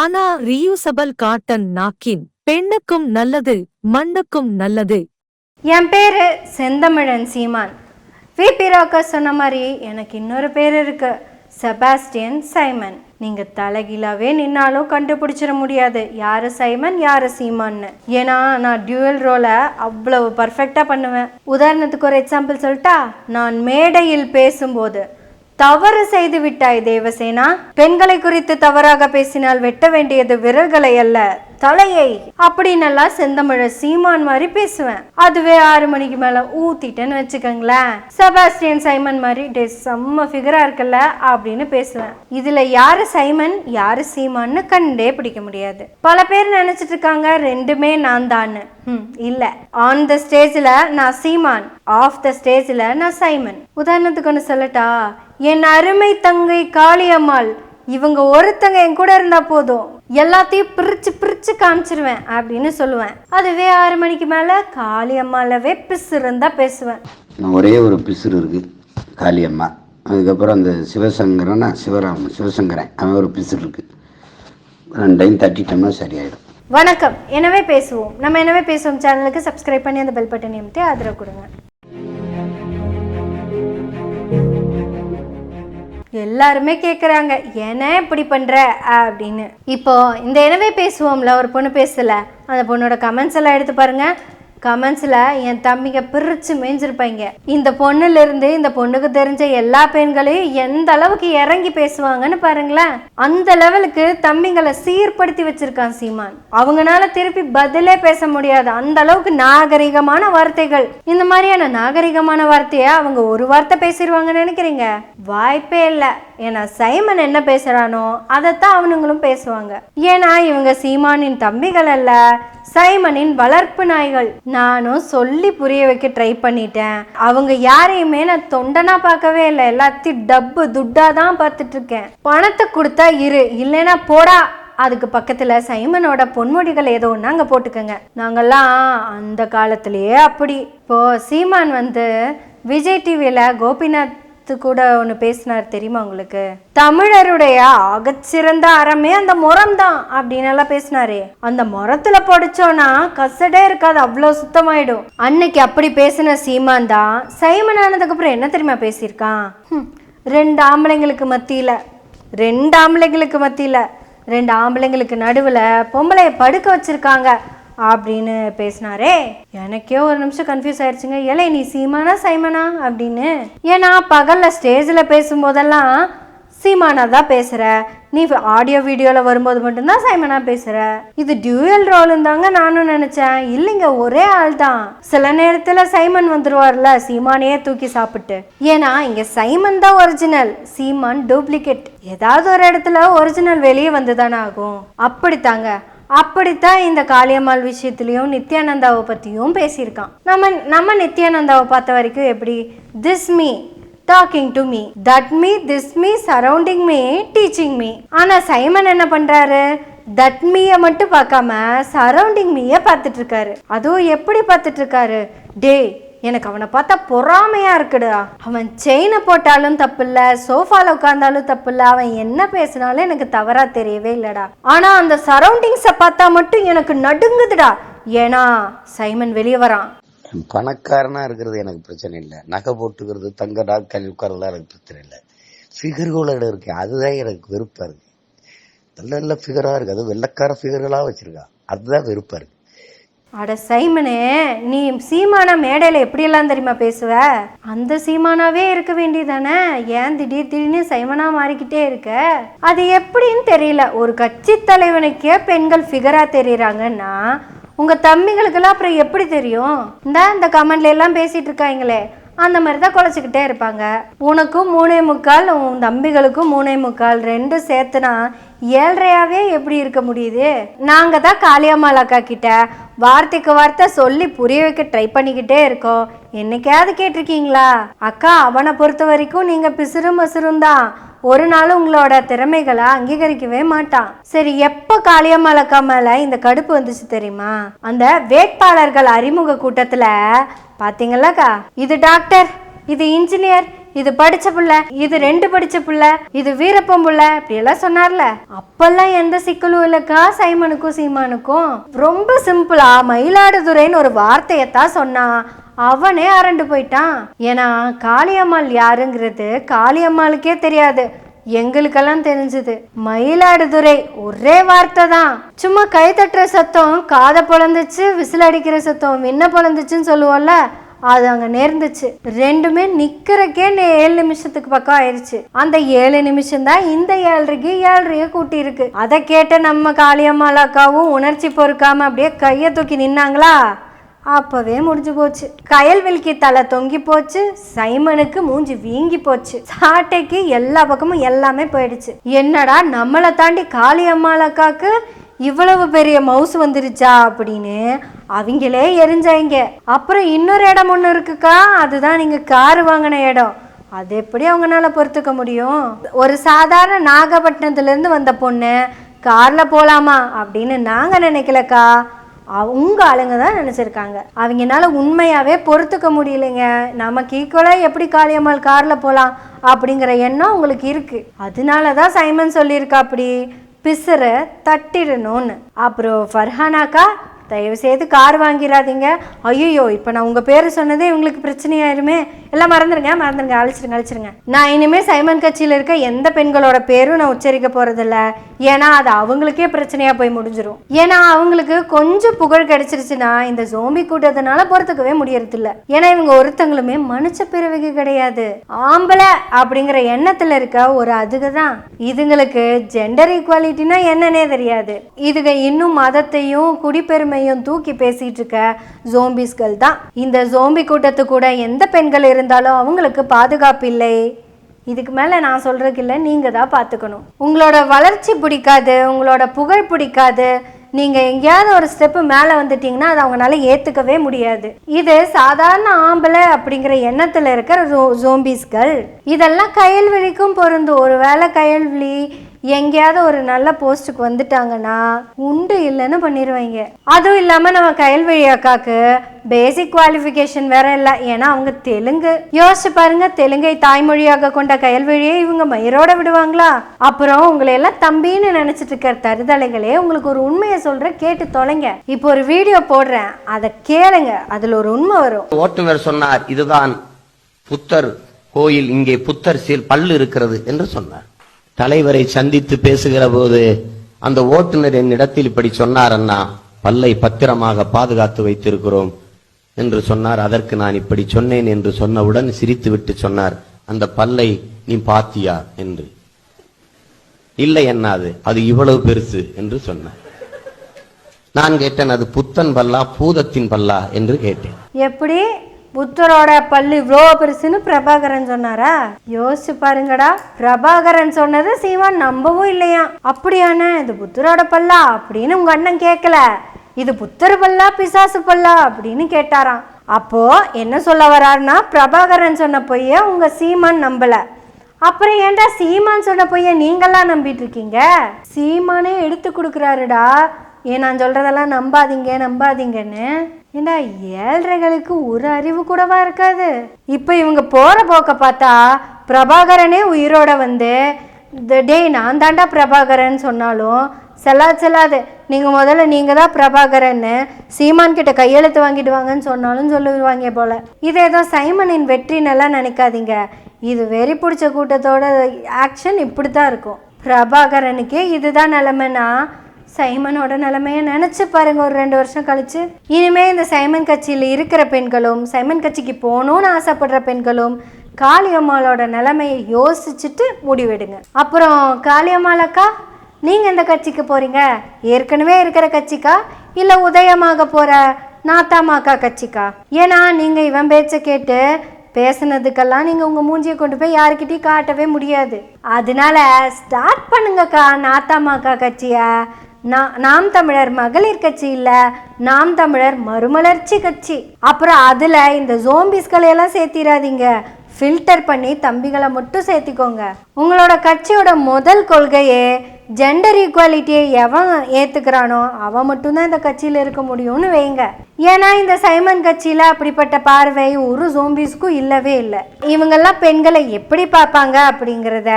ஆனா reusable cotton நாக்கின் பெண்ணுக்கும் நல்லது மண்ணுக்கும் நல்லது. என் பேர் செந்தமிழன் சீமான். வி. ராக்கர் சொன்ன மாதிரி எனக்கு இன்னொரு பேர் இருக்கு செபாஸ்டியன் சைமன். நீங்கள் தலைகீழாவே நின்னாலும் கண்டுபிடிச்சிட முடியாது யார் சைமன் யார் சீமான்னு. ஏன்னா நான் டியூவல் ரோலை அவ்வளவு பர்ஃபெக்டா பண்ணுவேன். உதாரணத்துக்கு ஒரு எக்ஸாம்பிள் சொல்லிட்டா நான் மேடையில் பேசும்போது தவறு செய்து விட்டாய் தேவசேனா. பெண்களை குறித்து தவறாக பேசினால் வெட்ட வேண்டியது விரல்களை அல்ல தலையை. அப்படின்னெல்லாம் செந்தமிழ சீமான் மாதிரி பேசுவேன். அதுவே ஆறு மணிக்கு மேல ஊத்திட்டேன்னு வச்சுக்கோங்களேன். செபாஸ்டியன் சைமன் மாதிரி டே செம்ம ஃபிகரா இருக்குல்ல அப்படின்னு பேசுவேன். இதுல யாரு சைமன் யாரு சீமான்னு கண்டே பிடிக்க முடியாது. பல பேர் நினைச்சிட்டு இருக்காங்க ரெண்டுமே நான் தான்னு. ம், இல்ல. ஆன் த ஸ்டேஜ்ல நான் சீமான் ஆஃப் த ஸ்டேஜ்ல நான் சைமன். உதாரணத்துக்கு ஒன்று சொல்லட்டா என் அருமை தங்கை காளியம்மாள் இவங்க ஒருத்தங்க என் கூட இருந்தா போதும். எல்லாத்தையும் பிரிச்சு பிரிச்சு காமிச்சிருவேன் அப்படின்னு சொல்லுவேன். அதுவே ஆறு மணிக்கு மேல காளியம்மாலவே பிசு இருந்தா பேசுவேன் ஒரே ஒரு பிசுறு இருக்குது காளியம்மா. அதுக்கப்புறம் அந்த சிவசங்கரனா சிவராம் சிவசங்கரன். அவன் ஒரு பிசுறு இருக்குது ரெண்டையும் தட்டிட்டோம்னா சரியாயிடும். வணக்கம். எனவே பேசுவோம். நம்ம எனவே பேசுவோம்? சேனலுக்கு சப்ஸ்கிரைப் பண்ணி அந்த பெல் பட்டன் நிமித்தி ஆதரவு கொடுங்க. எல்லாருமே கேட்குறாங்க ஏன்னா இப்படி பண்ணுற அப்படின்னு. இப்போ இந்த எனவே பேசுவோம்ல ஒரு பொண்ணு பேசல. அந்த பொண்ணோட கமெண்ட்ஸ் எல்லாம் எடுத்து பாருங்கள் கமெண்ட்ஸில் என் தம்பிங்க பிரித்து மேய்ஞ்சிருப்பாங்க இந்த பொண்ணுலேருந்து இந்த பொண்ணுக்கு தெரிஞ்ச எல்லா பெண்களையும் எந்த அளவுக்கு இறங்கி பேசுவாங்கன்னு பாருங்களேன். அந்த லெவலுக்கு தம்பிங்களை சீர்படுத்தி வச்சிருக்கான் சீமான். அவங்கனால திருப்பி பதிலே பேச முடியாது. அந்த அளவுக்கு நாகரிகமான வார்த்தைகள். இந்த மாதிரியான நாகரிகமான வார்த்தையை அவங்க ஒரு வார்த்தை பேசிடுவாங்கன்னு நினைக்கிறீங்க? வாய்ப்பே இல்லை. ஏன்னா சைமன் என்ன பேசுகிறானோ அதைத்தான் அவனுங்களும் பேசுவாங்க. ஏன்னா இவங்க சீமானின் தம்பிகள் அல்ல சைமனின் வளர்ப்பு நாய்கள். நானும் சொல்லி புரிய வைக்க ட்ரை பண்ணிட்டேன். அவங்க யாரையுமே நான் தொண்டனா பார்க்கவே இல்லை. எல்லாத்தையும் டப்பு துட்டா தான் பார்த்துட்டு இருக்கேன் பணத்தை கொடுத்தா இரு இல்லைன்னா போடா. அதுக்கு பக்கத்தில் சைமனோட பொன்முடிகள் ஏதோ ஒன்று அங்கே போட்டுக்கோங்க. நாங்கள்லாம் அந்த காலத்திலேயே அப்படி. இப்போ சீமான் வந்து விஜய் டிவியில் கோபிநாத் கூட ஒன்று பேசினார் தெரியுமா உங்களுக்கு? தமிழருடைய ஆகச்சிறந்த அறமே அந்த முறம் தான் அப்படின்னு எல்லாம் பேசினாரே. அந்த முறத்துல படிச்சோன்னா கசடே இருக்காது அவ்வளோ சுத்தமாயிடும். அன்னைக்கு அப்படி பேசின சீமான் தான் சைமன் ஆனதுக்கு அப்புறம் என்ன தெரியுமா பேசியிருக்கான்? ரெண்டு ஆம்பளைங்களுக்கு மத்தியில ரெண்டு ஆம்பளைங்களுக்கு மத்தியில ரெண்டு ஆம்பளைங்களுக்கு நடுவில் பொம்பளைய படுக்க வச்சிருக்காங்க. அப்படின்னு பேசினாரே. எனக்கே ஒரு நிமிஷம் கன்ஃபியூஸ் ஆயிடுச்சுங்க. ஏலே நீ சீமானா சைமனா அப்படின்னு. ஏன்னா பகலில் ஸ்டேஜில் பேசும்போதெல்லாம் சீமானா தான் பேசுகிற நீ ஆடியோ வீடியோவில் வரும்போது மட்டும்தான் சைமனா பேசுகிற இது டியூயல் ரோலுன்னு தாங்க நானும் நினச்சேன். இல்லைங்க ஒரே ஆள் தான் சில நேரத்தில் சைமன் வந்துடுவார்ல சீமானையே தூக்கி சாப்பிட்டு. ஏன்னா இங்கே சைமன் தான் ஒரிஜினல் சீமான் டூப்ளிகேட் ஏதாவது ஒரு இடத்துல ஒரிஜினல் வெளியே வந்து தானே ஆகும். அப்படித்தாங்க. அப்படித்தான் இந்த காளியம்மாள் விஷயத்துலையும் நித்யானந்தாவை பற்றியும் பேசியிருக்கான். நம்ம நம்ம நித்யானந்தாவை பார்த்த வரைக்கும் எப்படி this me talking to me that me this me surrounding me teaching me ஆனால் சைமன் என்ன பண்ணுறாரு தட் மீயை மட்டும் பார்க்காம சரௌண்டிங் மீயை பார்த்துட்டு இருக்காரு. அதுவும் எப்படி பார்த்துட்டு இருக்காரு? டே எனக்கு அவனை பார்த்தா பொறாமையாக இருக்குடா. அவன் செயினை போட்டாலும் தப்பில்ல சோஃபாவில் உட்காந்தாலும் தப்பில்ல அவன் என்ன பேசினாலும் எனக்கு தவறாக தெரியவே இல்லைடா. ஆனால் அந்த சரௌண்டிங்ஸை பார்த்தா மட்டும் எனக்கு நடுங்குதுடா. ஏன்னா சைமன் வெளியே வரான். பணக்காரனாக இருக்கிறது எனக்கு பிரச்சனை இல்லை. நகை போட்டுக்கிறது தங்க நாட்கள் உட்காரலாம் எனக்கு பிரச்சனை இல்லை. ஃபிகர்களோட இருக்கு அதுதான் எனக்கு வெறுப்பாக இருக்குது நல்ல நல்ல ஃபிகராக இருக்குது அது வெள்ளக்கார ஃபிகர்களாக வச்சுருக்கான் அதுதான் வெறுப்பாக இருக்குது அட சைமனே நீ சீமானா மேடையில் எப்படியெல்லாம் தெரியுமா பேசுவ? அந்த சீமானாவே இருக்க வேண்டியதானே? ஏன் திடீர் திடீர்னு சைமனா மாறிக்கிட்டே இருக்க? அது எப்படின்னு தெரியல. ஒரு கட்சி தலைவனுக்கே பெண்கள் ஃபிகரா தெரியுறாங்கன்னா உங்க தம்பிகளுக்கெல்லாம் அப்புறம் எப்படி தெரியும்? இந்த இந்த கமெண்ட்ல எல்லாம் பேசிட்டு இருக்காங்களே. அந்த மாதிரி தான் குலைச்சிக்கிட்டே இருப்பாங்க. உனக்கும் மூணே முக்கால் உன் தம்பிகளுக்கும் மூணே முக்கால் ரெண்டும் சேர்த்துனா ஏழ்றையாவே எப்படி இருக்க முடியுது? நாங்கள் தான் காளியம்மாள் அக்கா கிட்ட வார்த்தைக்கு வார்த்தை சொல்லி புரிய வைக்க ட்ரை பண்ணிக்கிட்டே இருக்கோம். என்னைக்காவது கேட்டிருக்கீங்களா? அக்கா அவனை பொறுத்த வரைக்கும் நீங்கள் பிசுறு மசுரும் தான். ஒரு நாள் உங்களோட திறமைகளை அங்கீகரிக்கவே மாட்டான். சரி எப்போ காளியம்மாளக்கா மேல இந்த கடுப்பு வந்துச்சு தெரியுமா? அந்த வேட்பாளர்கள் அறிமுக கூட்டத்துல பாத்தீங்களாக்கா? இது டாக்டர் இது இன்ஜினியர் இது படிச்ச பிள்ளை இது ரெண்டு படிச்ச பிள்ளை இது வீரப்பம் புள்ள இப்படி எல்லாம் சொன்னார்ல. அப்பெல்லாம் எந்த சிக்கலும் இல்லக்கா சைமனுக்கும் சீமானுக்கும். ரொம்ப சிம்பிளா மயிலாடுதுறைன்னு ஒரு வார்த்தையத்தான் சொன்னான் அவனே அரண்டு போயிட்டான். ஏன்னா காளியம்மாள் யாருங்கிறது காளியம்மாளுக்கே தெரியாது. எங்களுக்கெல்லாம் தெரிஞ்சது. மயிலாடுதுறை ஒரே வார்த்தை தான். சும்மா கை தட்டுற சத்தம் காதை பொழந்துச்சு விசில் அடிக்கிற சத்தம் விண்ண பொழந்துச்சுன்னு சொல்லுவோம்ல. அது அங்கே நேர்ந்துச்சு. ரெண்டுமே நிற்கிறக்கே ஏழு நிமிஷத்துக்கு பக்கம் ஆயிடுச்சு அந்த ஏழு நிமிஷம் தான் இந்த ஏழரைக்கு ஏழரைய கூட்டி இருக்கு அதை கேட்ட நம்ம காளியம்மாள் அக்காவும் உணர்ச்சி பொறுக்காம அப்படியே கையை தூக்கி நின்னாங்களா? அப்பவே முடிஞ்சு போச்சு. கயல்வெளிக்கு தலை தொங்கி போச்சு. சைமனுக்கு மூஞ்சி வீங்கி போச்சு. சாட்டைக்கு எல்லா பக்கமும் எல்லாமே போயிடுச்சு. என்னடா நம்மளை தாண்டி காளியம்மாள் அக்காவுக்கு இவ்வளவு பெரிய மவுஸ் வந்துருச்சா அப்படின்னு அவங்களே எரிஞ்சாங்க. அப்புறம் இன்னொரு இடம் ஒன்று இருக்குக்கா. அதுதான் நீங்கள் கார் வாங்கின இடம். அது எப்படி அவங்கனால பொறுத்துக்க முடியும்? ஒரு சாதாரண நாகப்பட்டினத்துலேருந்து வந்த பொண்ணு காரில் போகலாமா அப்படின்னு நாங்கள் நினைக்கலக்கா. அவங்க ஆளுங்க தான் நினச்சிருக்காங்க. அவங்கனால உண்மையாகவே பொறுத்துக்க முடியலைங்க. நமக்கு ஈக்குவலாக எப்படி காளியம்மாள் காரில் போகலாம் அப்படிங்கிற எண்ணம் உங்களுக்கு இருக்குது அதனால தான் சைமன் சொல்லியிருக்கா அப்படி பிசுற தட்டிடணும்னு. அப்புறம் ஃபர்ஹானாக்கா தயவுசெய்து கார் வாங்கிடாதீங்க ஐயோ இப்போ நான் உங்கள் பேர் சொன்னதே இவங்களுக்கு பிரச்சனையாயிருமே. எல்லாம் மறந்துடுங்க மறந்துடுங்க அழிச்சிருங்க அழிச்சிருங்க. நான் இனிமேல் சைமன் கட்சியில் இருக்க எந்த பெண்களோட பேரும் நான் உச்சரிக்க போகிறதில்ல ஏன்னா அது அவங்களுக்கே பிரச்சனையாக போய் முடிஞ்சிடும் ஏன்னா அவங்களுக்கு கொஞ்சம் புகழ் கிடைச்சிருச்சுன்னா இந்த ஜோம்பி கூட்டத்தினால பொறுத்துக்கவே முடியறதில்ல. ஏன்னா இவங்க ஒருத்தங்களுமே மனுஷ பிறவிக்கு கிடையாது. ஆம்பளை அப்படிங்கிற எண்ணத்துல இருக்க ஒரு அதுக தான் இதுங்களுக்கு ஜெண்டர் ஈக்குவாலிட்டினா என்னன்னே தெரியாது. இதுக இன்னும் மதத்தையும் குடிப்பெருமையும் தூக்கி பேசிட்டு இருக்க ஜோம்பிஸ்கள் தான். இந்த ஜோம்பி கூட்டத்து கூட எந்த பெண்கள் இருந்தாலும் அவங்களுக்கு பாதுகாப்பு இல்லை. இதுக்கு மேலே நான் சொல்கிறதுக்கு இல்லை நீங்கள் தான் பார்த்துக்கணும். உங்களோட வளர்ச்சி பிடிக்காது உங்களோட புகழ் பிடிக்காது. நீங்கள் எங்கேயாவது ஒரு ஸ்டெப்பு மேலே வந்துட்டீங்கன்னா அதை அவங்களால ஏற்றுக்கவே முடியாது. இது சாதாரண ஆம்பளை அப்படிங்கிற எண்ணத்தில் இருக்கிற ஜோ ஜோம்பிஸ்கள் இதெல்லாம் கயல்விழிக்கும் பொருந்தும் ஒரு வேளை கயல்விழி எங்கேயாவது ஒரு நல்ல போஸ்ட்டுக்கு வந்துட்டாங்கன்னா உண்டு இல்லைன்னு பண்ணிடுவாங்க அதுவும் இல்லாமல் நம்ம கயல்வழி அக்காக்கு பேசிக் குவாலிஃபிகேஷன் வேற இல்லை. ஏன்னா அவங்க தெலுங்கு. யோசிச்சு பாருங்க தெலுங்கை தாய்மொழியாக கொண்ட கயல்வழியை இவங்க மயிரோட விடுவாங்களா? அப்புறம் உங்களை எல்லாம் தம்பின்னு நினைச்சிட்டு இருக்கிற தருதலைகளே உங்களுக்கு ஒரு உண்மையை சொல்ற கேட்டு தொலைங்க. இப்போ ஒரு வீடியோ போடுறேன். அதை கேளுங்க. அதுல ஒரு உண்மை வரும். ஓட்டுநர் சொன்னார் இதுதான் புத்தர் கோயில் இங்கே புத்தர் சீல் பல்லு இருக்கிறது என்று சொன்னார். தலைவரை சந்தித்து பேசுகிற போது அந்த ஓட்டுநர் என்னிடத்தில் இப்படி சொன்னார் அண்ணா பல்லை பத்திரமாக பாதுகாத்து வைத்திருக்கிறோம் என்று சொன்னார். அதற்கு நான் இப்படி சொன்னேன் என்று சொன்னவுடன் சிரித்துவிட்டு சொன்னார். அந்த பல்லை நீ பாத்தியா? என்று. இல்லை என்னாது அது இவ்வளவு பெருசு என்று சொன்னார். நான் கேட்டேன் அது புத்தன் பல்லா பூதத்தின் பல்லா என்று கேட்டேன். எப்படி? புத்தரோட பல்லு இவ்வளோ பெருசுன்னு பிரபாகரன் சொன்னாரா? யோசிச்சு பாருங்கடா. பிரபாகரன் சொன்னது சீமான் நம்பவும் இல்லையா? அப்படியாண்ணே இது புத்தரோட பல்லா அப்படின்னு உங்க அண்ணன் கேட்கல இது புத்தர் பல்லா பிசாசு பல்லா அப்படின்னு கேட்டாராம். அப்போ என்ன சொல்ல வராருன்னா பிரபாகரன் சொன்ன பொய்ய உங்க சீமான் நம்பல. அப்புறம் ஏன்டா சீமான் சொன்ன பொய்ய நீங்கெல்லாம் நம்பிட்டு இருக்கீங்க சீமானே எடுத்து கொடுக்குறாருடா. ஏன் நான் சொல்றதெல்லாம் நம்பாதீங்க நம்பாதீங்கன்னு. ஏண்டா ஏழ்றைகளுக்கு ஒரு அறிவு கூடவா இருக்காது? இப்போ இவங்க போகிற போக்க பார்த்தா பிரபாகரனே உயிரோட வந்து த டேய் நான் தாண்டா பிரபாகரன் சொன்னாலும் செல்லா செல்லாது நீங்கள் முதல்ல நீங்கள் தான் பிரபாகரன்னு சீமான் கிட்ட கையெழுத்து வாங்கிட்டு வாங்கன்னு சொன்னாலும் சொல்லுவாங்க போல். இது ஏதோ சைமனின் வெற்றின்னெல்லாம் நினைக்காதீங்க. இது வெறி பிடிச்ச கூட்டத்தோட ஆக்ஷன் இப்படி தான் இருக்கும். பிரபாகரனுக்கே இதுதான் நிலமைன்னா சைமனோட நிலைமையை நினச்சி பாருங்க ஒரு ரெண்டு வருஷம் கழிச்சு. இனிமே இந்த சைமன் கட்சியில் இருக்கிற பெண்களும் சைமன் கட்சிக்கு போகணும்னு ஆசைப்படுற பெண்களும் காளியம்மாளோட நிலைமையை யோசிச்சுட்டு முடிவெடுங்க. அப்புறம் காளியம்மாள் அக்கா நீங்க எந்த கட்சிக்கு போகிறீங்க ஏற்கனவே இருக்கிற கட்சிக்கா? இல்லை உதயமாக போகிற நாத்தாமாக்கா கட்சிக்கா? ஏன்னா நீங்கள் இவன் பேச்சை கேட்டு பேசுனதுக்கெல்லாம் நீங்கள் உங்கள் மூஞ்சியை கொண்டு போய் யாருக்கிட்டையும் காட்டவே முடியாது. அதனால ஸ்டார்ட் பண்ணுங்கக்கா நாத்தாமாக்கா கட்சியை. நாம் தமிழர் மகளிர் கட்சி இல்லை நாம் தமிழர் மறுமலர்ச்சி கட்சி. அப்புறம் அதில் இந்த ஜோம்பிஸ்களை எல்லாம் சேர்த்திடாதீங்க ஃபில்டர் பண்ணி தம்பிகளை மட்டும் சேர்த்திக்கோங்க. உங்களோட கட்சியோட முதல் கொள்கையே ஜெண்டர் ஈக்குவாலிட்டியை எவன் ஏற்றுக்கிறானோ அவன் மட்டும்தான் இந்த கட்சியில் இருக்க முடியும்னு வைங்க. ஏன்னா இந்த சைமன் கட்சியில் அப்படிப்பட்ட பார்வை ஒரு ஜோம்பிஸ்க்கும் இல்லவே இல்லை. இவங்கெல்லாம் பெண்களை எப்படி பார்ப்பாங்க அப்படிங்கிறத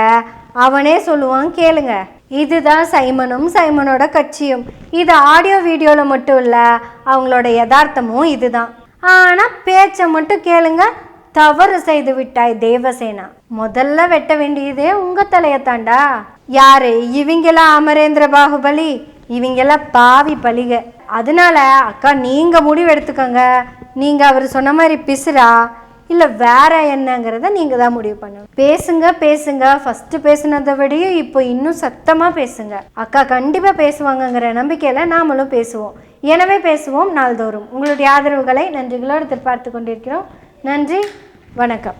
அவனே சொல்லுவான் கேளுங்க. இதுதான் சைமனும் சைமனோட கட்சியும். இது ஆடியோ வீடியோவில் மட்டும் இல்லை அவங்களோட யதார்த்தமும் இதுதான். ஆனால் பேச்சை மட்டும் கேளுங்க தவறு செய்து விட்டாய் தேவசேனா. முதல்ல வெட்ட வேண்டியதே உங்கள் தலையத்தாண்டா. யாரு? இவங்கெல்லாம் அமரேந்திர பாகுபலி? இவங்கெல்லாம் பாவி பலிக அதனால அக்கா நீங்கள் முடிவு எடுத்துக்கோங்க. நீங்கள் அவர் சொன்ன மாதிரி பிசுரா இல்லை வேற என்னங்கிறத நீங்கள் தான் முடிவு பண்ணணும். பேசுங்க பேசுங்க. ஃபஸ்ட்டு பேசுனதை விடையும் இப்போ இன்னும் சத்தமாக பேசுங்க. அக்கா கண்டிப்பாக பேசுவாங்கங்கிற நம்பிக்கையில் நாமளும் பேசுவோம். எனவே பேசுவோம் நாள்தோறும். உங்களுடைய ஆதரவுகளை நன்றிகளோடு எதிர்பார்த்து கொண்டிருக்கிறோம். நன்றி வணக்கம்.